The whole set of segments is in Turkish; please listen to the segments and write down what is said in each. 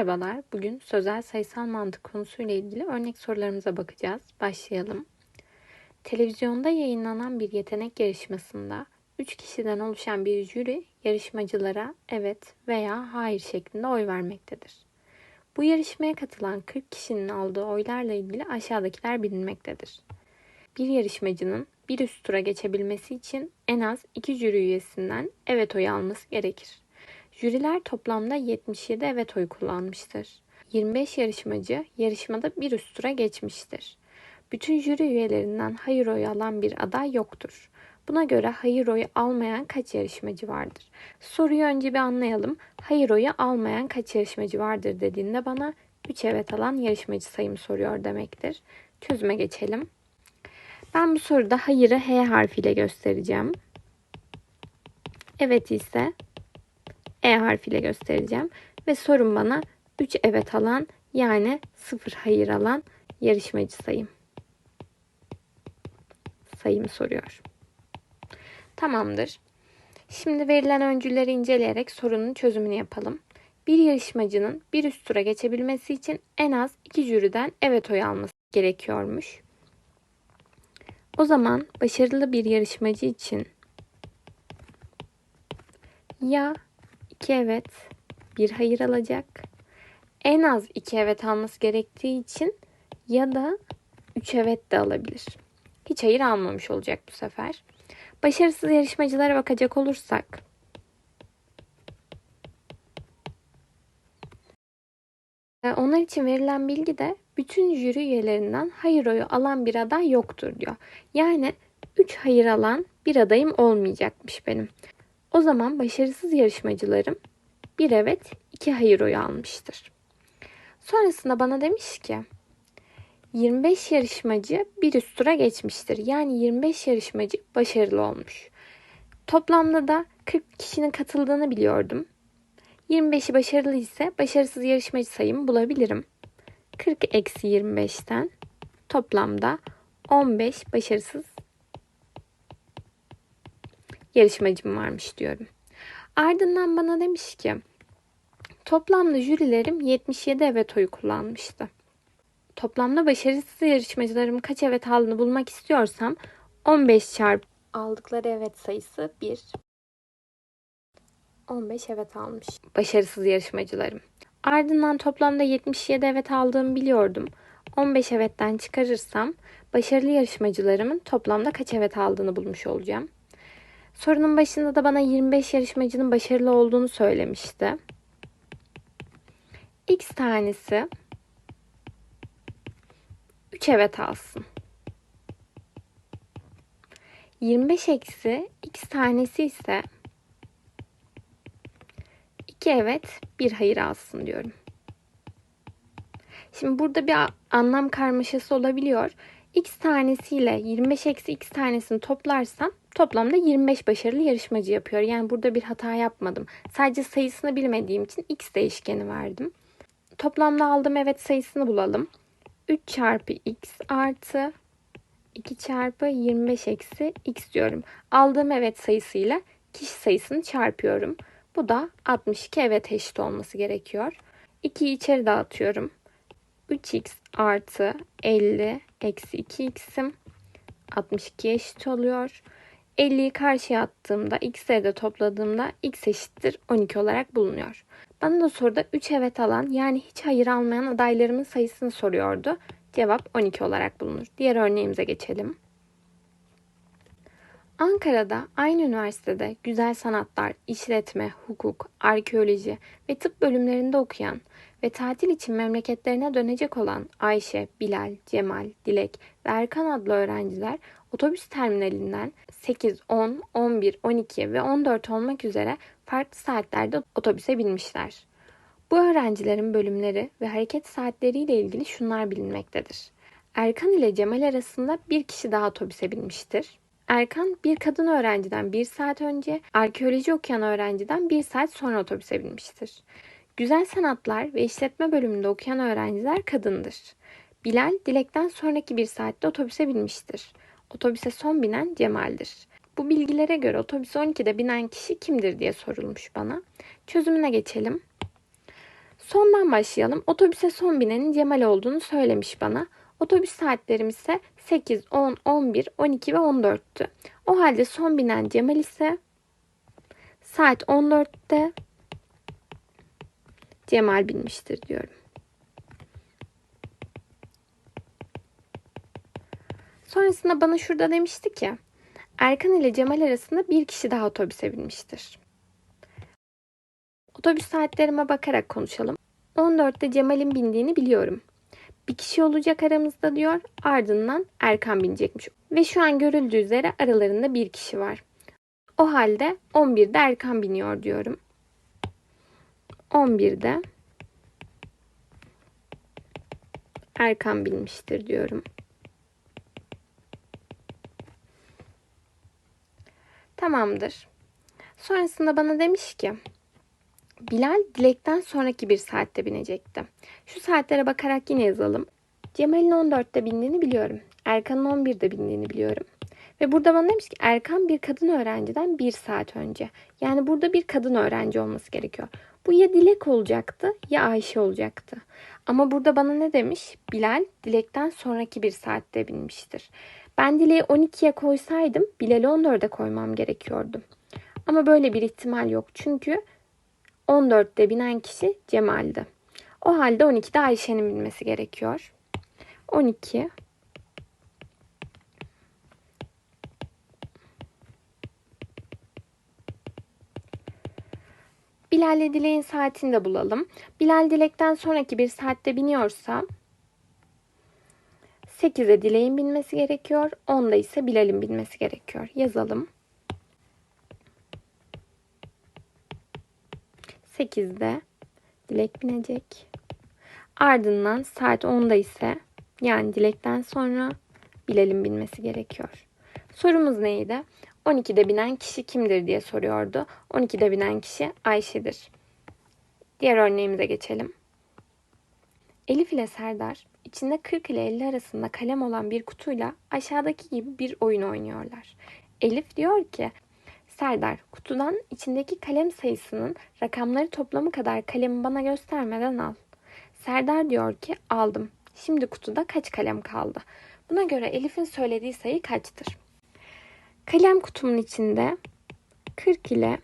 Merhabalar. Bugün sözel sayısal mantık konusuyla ilgili örnek sorularımıza bakacağız. Başlayalım. Televizyonda yayınlanan bir yetenek yarışmasında 3 kişiden oluşan bir jüri yarışmacılara evet veya hayır şeklinde oy vermektedir. Bu yarışmaya katılan 40 kişinin aldığı oylarla ilgili aşağıdakiler bilinmektedir. Bir yarışmacının bir üst tura geçebilmesi için en az 2 jüri üyesinden evet oyu alması gerekir. Jüriler toplamda 77 evet oyu kullanmıştır. 25 yarışmacı yarışmada bir üst tura geçmiştir. Bütün jüri üyelerinden hayır oyu alan bir aday yoktur. Buna göre hayır oyu almayan kaç yarışmacı vardır? Soruyu önce bir anlayalım. Hayır oyu almayan kaç yarışmacı vardır dediğinde bana 3 evet alan yarışmacı sayımı soruyor demektir. Çözüme geçelim. Ben bu soruda hayırı H harfiyle göstereceğim. Evet ise E harfiyle göstereceğim. Ve sorun bana 3 evet alan yani 0 hayır alan yarışmacı sayım. Sayımı soruyor. Tamamdır. Şimdi verilen öncülleri inceleyerek sorunun çözümünü yapalım. Bir yarışmacının bir üst tura geçebilmesi için en az iki jüriden evet oy alması gerekiyormuş. O zaman başarılı bir yarışmacı için ya iki evet bir hayır alacak en az iki evet alması gerektiği için ya da üç evet de alabilir. Hiç hayır almamış olacak bu sefer. Başarısız yarışmacılara bakacak olursak onlar için verilen bilgi de bütün jüri üyelerinden hayır oyu alan bir aday yoktur diyor. Yani 3 hayır alan bir adayım olmayacakmış benim. O zaman başarısız yarışmacılarım bir evet iki hayır oyu almıştır. Sonrasında bana demiş ki 25 yarışmacı bir üst tura geçmiştir. Yani 25 yarışmacı başarılı olmuş. Toplamda da 40 kişinin katıldığını biliyordum. 25'i başarılı ise başarısız yarışmacı sayımı bulabilirim. 40 eksi 25'ten toplamda 15 başarısız yarışmacım varmış diyorum. Ardından bana demiş ki toplamda jürilerim 77 evet oyu kullanmıştı. Toplamda başarısız yarışmacılarım kaç evet aldığını bulmak istiyorsam 15 çarpı aldıkları evet sayısı 1. 15 evet almış başarısız yarışmacılarım. Ardından toplamda 77 evet aldığımı biliyordum. 15 evetten çıkarırsam başarılı yarışmacılarımın toplamda kaç evet aldığını bulmuş olacağım. Sorunun başında da bana 25 yarışmacının başarılı olduğunu söylemişti. X tanesi 3 evet alsın. 25 eksi x tanesi ise 2 evet, bir hayır alsın diyorum. Şimdi burada bir anlam karmaşası olabiliyor. X tanesiyle 25 eksi x tanesini toplarsam toplamda 25 başarılı yarışmacı yapıyor. Yani burada bir hata yapmadım. Sadece sayısını bilmediğim için x değişkeni verdim. Toplamda aldığım evet sayısını bulalım. 3 çarpı x artı 2 çarpı 25 eksi x diyorum. Aldığım evet sayısıyla kişi sayısını çarpıyorum. Bu da 62 evet eşit olması gerekiyor. 2'yi içeri dağıtıyorum. 3x artı 50 eksi 2x'im 62 eşit oluyor. 50'yi karşıya attığımda x'leri de topladığımda x eşittir 12 olarak bulunuyor. Bana da soruda 3 evet alan yani hiç hayır almayan adaylarımın sayısını soruyordu. Cevap 12 olarak bulunur. Diğer örneğimize geçelim. Ankara'da aynı üniversitede güzel sanatlar, işletme, hukuk, arkeoloji ve tıp bölümlerinde okuyan ve tatil için memleketlerine dönecek olan Ayşe, Bilal, Cemal, Dilek ve Erkan adlı öğrenciler otobüs terminalinden 8, 10, 11, 12 ve 14 olmak üzere farklı saatlerde otobüse binmişler. Bu öğrencilerin bölümleri ve hareket saatleriyle ilgili şunlar bilinmektedir. Erkan ile Cemal arasında bir kişi daha otobüse binmiştir. Erkan bir kadın öğrenciden bir saat önce, arkeoloji okuyan öğrenciden bir saat sonra otobüse binmiştir. Güzel sanatlar ve işletme bölümünde okuyan öğrenciler kadındır. Bilal, Dilek'ten sonraki bir saatte otobüse binmiştir. Otobüse son binen Cemal'dir. Bu bilgilere göre otobüse 12'de binen kişi kimdir diye sorulmuş bana. Çözümüne geçelim. Sondan başlayalım. Otobüse son binenin Cemal olduğunu söylemiş bana. Otobüs saatlerim ise 8, 10, 11, 12 ve 14'tü. O halde son binen Cemal ise saat 14'te Cemal binmiştir diyorum. Sonrasında bana şurada demişti ki Erkan ile Cemal arasında bir kişi daha otobüse binmiştir. Otobüs saatlerime bakarak konuşalım. 14'te Cemal'in bindiğini biliyorum. Bir kişi olacak aramızda diyor. Ardından Erkan binecekmiş. Ve şu an görüldüğü üzere aralarında bir kişi var. O halde 11'de Erkan biniyor diyorum. 11'de Erkan binmiştir diyorum. Tamamdır. Sonrasında bana demiş ki Bilal Dilek'ten sonraki bir saatte binecekti. Şu saatlere bakarak yine yazalım. Cemal'in 14'te bindiğini biliyorum. Erkan'ın 11'de bindiğini biliyorum. Ve burada bana demiş ki Erkan bir kadın öğrenciden bir saat önce. Yani burada bir kadın öğrenci olması gerekiyor. Bu ya Dilek olacaktı ya Ayşe olacaktı. Ama burada bana ne demiş? Bilal Dilek'ten sonraki bir saatte binmiştir. Ben Dilek'i 12'ye koysaydım Bilal'i 14'e koymam gerekiyordu. Ama böyle bir ihtimal yok. Çünkü 14'te binen kişi Cemal'di. O halde 12'de Ayşe'nin binmesi gerekiyor. 12 Bilal ile Dilek'in saatini de bulalım. Bilal Dilek'ten sonraki bir saatte biniyorsa 8'e Dilek'in binmesi gerekiyor. 10'da ise Bilal'in binmesi gerekiyor. Yazalım. 8'de Dilek binecek. Ardından saat 10'da ise yani Dilek'ten sonra Bilal'in binmesi gerekiyor. Sorumuz neydi? 12'de binen kişi kimdir diye soruyordu. 12'de binen kişi Ayşe'dir. Diğer örneğimize geçelim. Elif ile Serdar içinde 40 ile 50 arasında kalem olan bir kutuyla aşağıdaki gibi bir oyun oynuyorlar. Elif diyor ki Serdar, kutudan içindeki kalem sayısının rakamları toplamı kadar kalemi bana göstermeden al. Serdar diyor ki aldım. Şimdi kutuda kaç kalem kaldı? Buna göre Elif'in söylediği sayı kaçtır? Kalem kutumun içinde 40 ile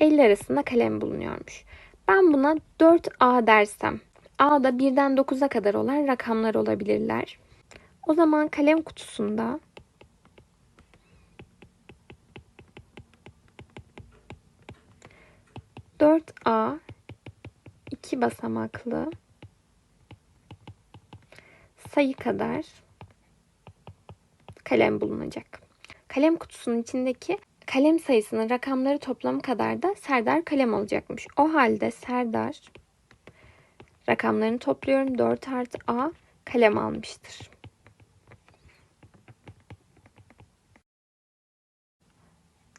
50 arasında kalem bulunuyormuş. Ben buna 4A dersem, A'da 1'den 9'a kadar olan rakamlar olabilirler. O zaman kalem kutusunda 4A 2 basamaklı sayı kadar kalem bulunacak. Kalem kutusunun içindeki kalem sayısının rakamları toplamı kadar da Serdar kalem alacakmış. O halde Serdar rakamlarını topluyorum 4 artı A kalem almıştır.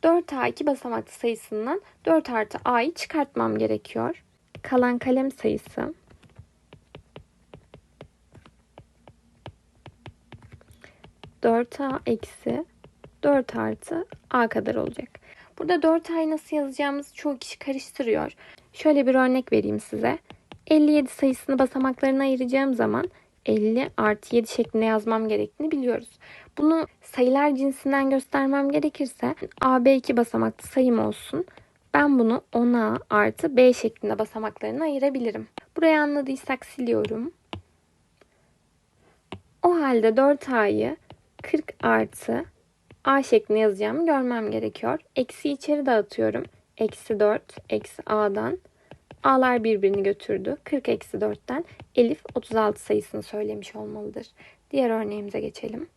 4A 2 basamaklı sayısından 4 artı A'yı çıkartmam gerekiyor. Kalan kalem sayısı dört A eksi 4 artı A kadar olacak. Burada 4 A'yı nasıl yazacağımızı çoğu kişi karıştırıyor. Şöyle bir örnek vereyim size. 57 sayısını basamaklarına ayıracağım zaman 50 artı 7 şeklinde yazmam gerektiğini biliyoruz. Bunu sayılar cinsinden göstermem gerekirse AB 2 basamaklı sayım olsun. Ben bunu 10A artı B şeklinde basamaklarına ayırabilirim. Burayı anladıysak siliyorum. O halde 4A'yı 40 artı A şeklinde yazacağımı görmem gerekiyor. Eksi içeri dağıtıyorum. Eksi 4 eksi A'dan A'lar birbirini götürdü. 40 eksi 4'ten Elif 36 sayısını söylemiş olmalıdır. Diğer örneğimize geçelim.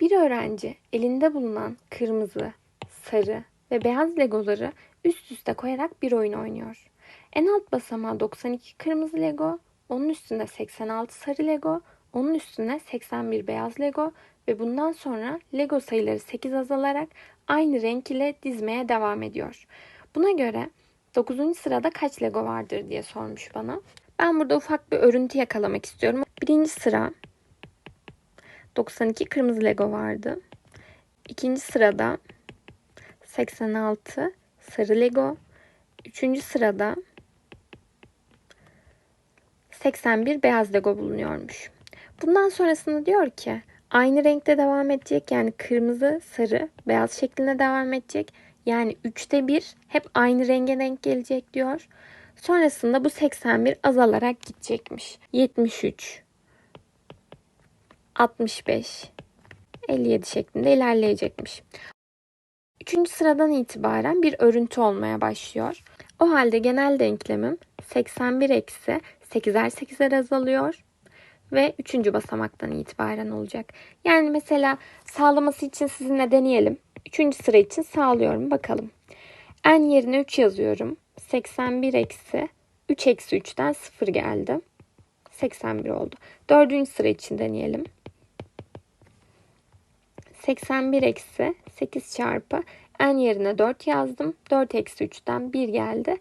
Bir öğrenci elinde bulunan kırmızı, sarı ve beyaz legoları üst üste koyarak bir oyun oynuyor. En alt basamağı 92 kırmızı lego, onun üstünde 86 sarı lego, onun üstüne 81 beyaz lego ve bundan sonra lego sayıları 8 azalarak aynı renk ile dizmeye devam ediyor. Buna göre 9. sırada kaç Lego vardır diye sormuş bana. Ben burada ufak bir örüntü yakalamak istiyorum. Birinci sıra 92 kırmızı Lego vardı. İkinci sırada 86 sarı Lego. Üçüncü sırada 81 beyaz Lego bulunuyormuş. Bundan sonrasında diyor ki aynı renkte devam edecek yani kırmızı, sarı, beyaz şeklinde devam edecek. Yani üçte bir hep aynı renge denk gelecek diyor. Sonrasında bu 81 azalarak gidecekmiş. 73, 65, 57 şeklinde ilerleyecekmiş. Üçüncü sıradan itibaren bir örüntü olmaya başlıyor. O halde genel denklemim 81 eksi 8'er 8'er azalıyor ve üçüncü basamaktan itibaren olacak. Yani mesela sağlaması için sizinle deneyelim. Üçüncü sıra için sağlıyorum. Bakalım. En yerine 3 yazıyorum. 81 eksi 3 eksi 3'ten 0 geldi. 81 oldu. Dördüncü sıra için deneyelim. 81 eksi 8 çarpı n yerine 4 yazdım. 4 eksi 3'ten 1 geldi.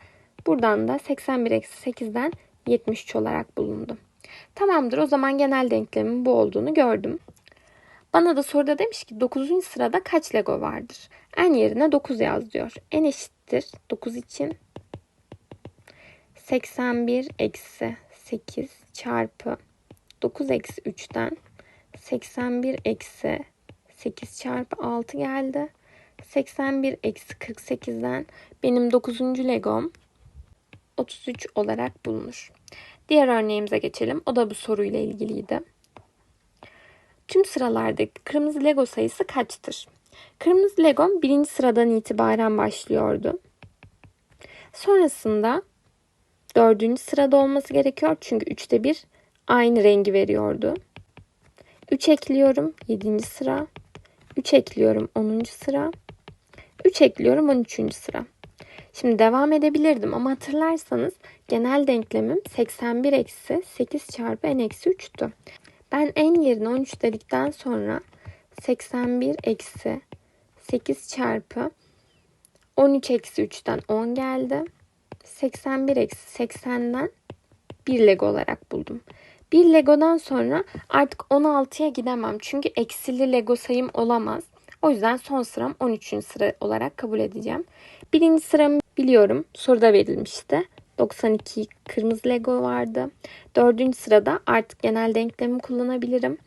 Buradan da 81 eksi 8'den 73 olarak bulundu. Tamamdır o zaman genel denklemin bu olduğunu gördüm. Bana da soruda demiş ki 9. sırada kaç Lego vardır? N yerine 9 yaz diyor. N eşittir 9 için 81 eksi 8 çarpı 9 eksi 3'ten 81 eksi 8 çarpı 6 geldi. 81 eksi 48'den benim 9. legom 33 olarak bulunur. Diğer örneğimize geçelim. O da bu soruyla ilgiliydi. Tüm sıralardaki kırmızı Lego sayısı kaçtır? Kırmızı Legom birinci sıradan itibaren başlıyordu. Sonrasında dördüncü sırada olması gerekiyor. Çünkü üçte bir aynı rengi veriyordu. 3 ekliyorum 7. sıra. 3 ekliyorum 10. sıra. 3 ekliyorum 13. sıra. Şimdi devam edebilirdim ama hatırlarsanız genel denklemim 81 eksi 8 çarpı n eksi 3'tü. Ben n yerine 13 dedikten sonra 81 eksi 8 çarpı 13 eksi 3'ten 10 geldi. 81 eksi 80'den 1 lego olarak buldum. 1 legodan sonra artık 16'ya gidemem. Çünkü eksili lego sayım olamaz. O yüzden son sıram 13. sıra olarak kabul edeceğim. Birinci sıramı biliyorum. Soruda verilmişti. 92 kırmızı Lego vardı. Dördüncü sırada artık genel denklemi kullanabilirim.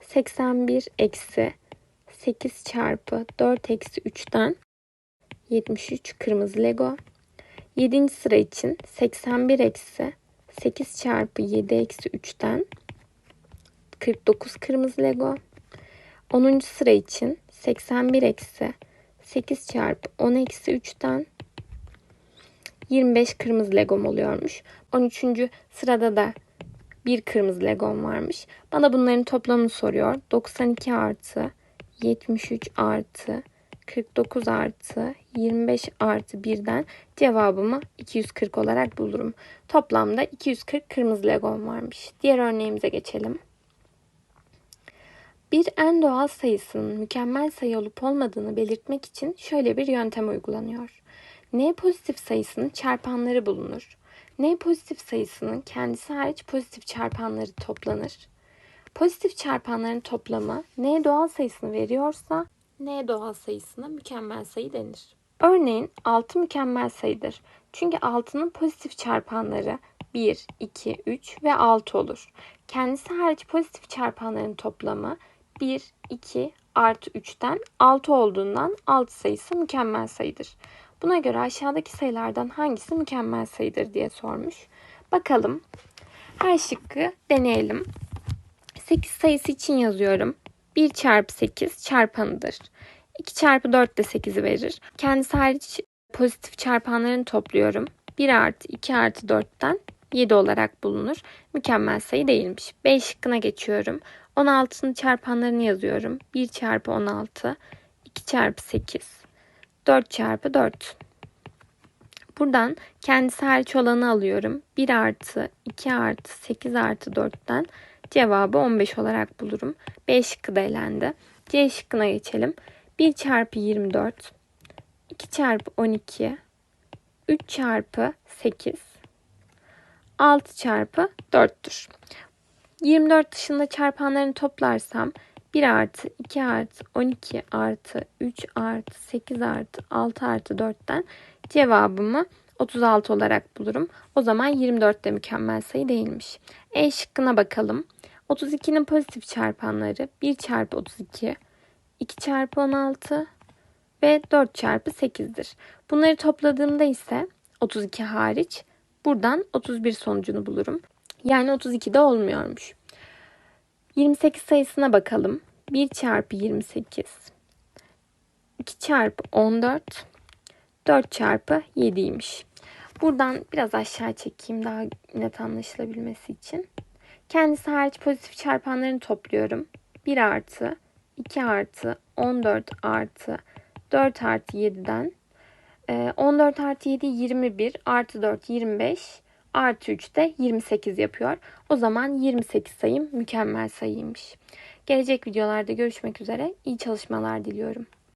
81 eksi 8 çarpı 4 eksi 3'ten 73 kırmızı Lego. Yedinci sıra için 81 eksi 8 çarpı 7 eksi 3'ten 49 kırmızı Lego. 10. sıra için 81 eksi 8 çarpı 10 eksi 3'ten 25 kırmızı legom oluyormuş. 13. sırada da bir kırmızı legom varmış. Bana bunların toplamını soruyor. 92 artı 73 artı 49 artı 25 artı 1'den cevabımı 240 olarak bulurum. Toplamda 240 kırmızı legom varmış. Diğer örneğimize geçelim. Bir en doğal sayısının mükemmel sayı olup olmadığını belirtmek için şöyle bir yöntem uygulanıyor. N pozitif sayısının çarpanları bulunur. N pozitif sayısının kendisi hariç pozitif çarpanları toplanır. Pozitif çarpanların toplamı N doğal sayısını veriyorsa N doğal sayısına mükemmel sayı denir. Örneğin 6 mükemmel sayıdır. Çünkü 6'nın pozitif çarpanları 1, 2, 3 ve 6 olur. Kendisi hariç pozitif çarpanların toplamı 1, 2 artı 3'ten 6 olduğundan 6 sayısı mükemmel sayıdır. Buna göre aşağıdaki sayılardan hangisi mükemmel sayıdır diye sormuş. Bakalım. Her şıkkı deneyelim. 8 sayısı için yazıyorum. 1 çarpı 8 çarpanıdır. 2 çarpı 4 de 8'i verir. Kendisi hariç pozitif çarpanlarını topluyorum. 1 artı 2 artı 4'ten 7 olarak bulunur. Mükemmel sayı değilmiş. B şıkkına geçiyorum. 16'nın çarpanlarını yazıyorum. 1 çarpı 16, 2 çarpı 8, 4 çarpı 4. Buradan kendisi hariç olanı alıyorum. 1 artı 2 artı 8 artı 4'ten cevabı 15 olarak bulurum. B şıkkı da elendi. C şıkkına geçelim. 1 çarpı 24, 2 çarpı 12, 3 çarpı 8, 6 çarpı 4'tür. 24 dışında çarpanlarını toplarsam 1 artı 2 artı 12 artı 3 artı 8 artı 6 artı 4'ten cevabımı 36 olarak bulurum. O zaman 24 de mükemmel sayı değilmiş. E şıkkına bakalım. 32'nin pozitif çarpanları 1 çarpı 32, 2 çarpı 16 ve 4 çarpı 8'dir. Bunları topladığımda ise 32 hariç buradan 31 sonucunu bulurum. Yani 32 de olmuyormuş. 28 sayısına bakalım. 1 çarpı 28, 2 çarpı 14, 4 çarpı 7'ymiş. Buradan biraz aşağı çekeyim daha net anlaşılabilmesi için. Kendisi hariç pozitif çarpanlarını topluyorum. 1 artı, 2 artı, 14 artı, 4 artı 7'den 14 artı 7 21 artı 4 25 artı 3 de 28 yapıyor. O zaman 28 sayım mükemmel sayıymış. Gelecek videolarda görüşmek üzere. İyi çalışmalar diliyorum.